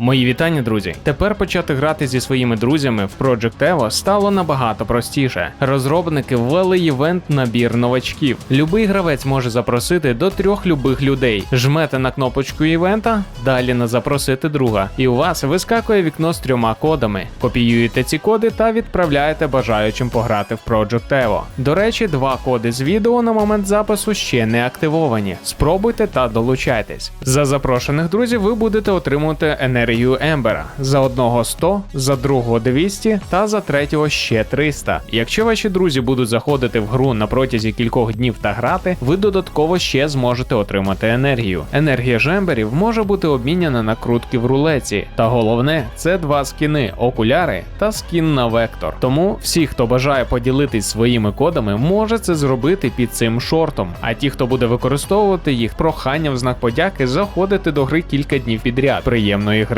Мої вітання, друзі. Тепер почати грати зі своїми друзями в Project Evo стало набагато простіше. Розробники ввели івент набір новачків. Любий гравець може запросити до трьох любих людей. Жмете на кнопочку івента, далі на запросити друга, і у вас вискакує вікно з трьома кодами. Копіюєте ці коди та відправляєте бажаючим пограти в Project Evo. До речі, два коди з відео на момент запису ще не активовані. Спробуйте та долучайтесь. За запрошених друзів ви будете отримувати енергію Ембера. За одного 100, за другого 200 та за третього ще 300. Якщо ваші друзі будуть заходити в гру на протязі кількох днів та грати, ви додатково ще зможете отримати енергію. Енергія ж емберів може бути обміняна на крутки в рулеці. Та головне це два скіни, окуляри та скін на вектор. Тому всі, хто бажає поділитись своїми кодами, може це зробити під цим шортом. А ті, хто буде використовувати їх, прохання в знак подяки заходити до гри кілька днів підряд. Приємної гри.